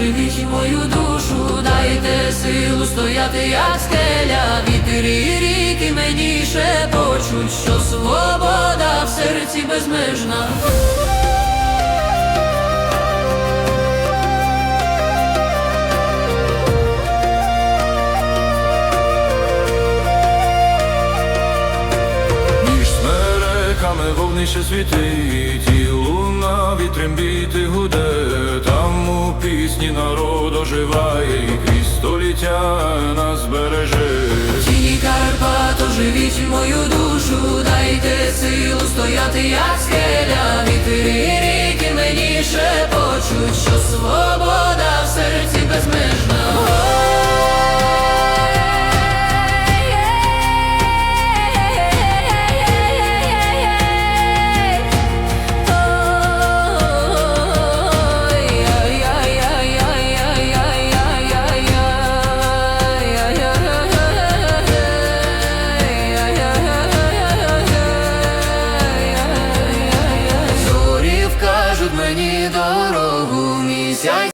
мою душу, дайте силу стояти, як скеля, вітер ріки мені шепочуть, що свобода в серці безмежна. Вогнище світить, і луна вітрем біти гуде, пісні народ оживає, і крізь століття нас береже. Тіні Карпат, оживіть мою душу, дайте силу стояти, як скеля, вітри ріки мені шепочуть, що свобода в серці безмежна. do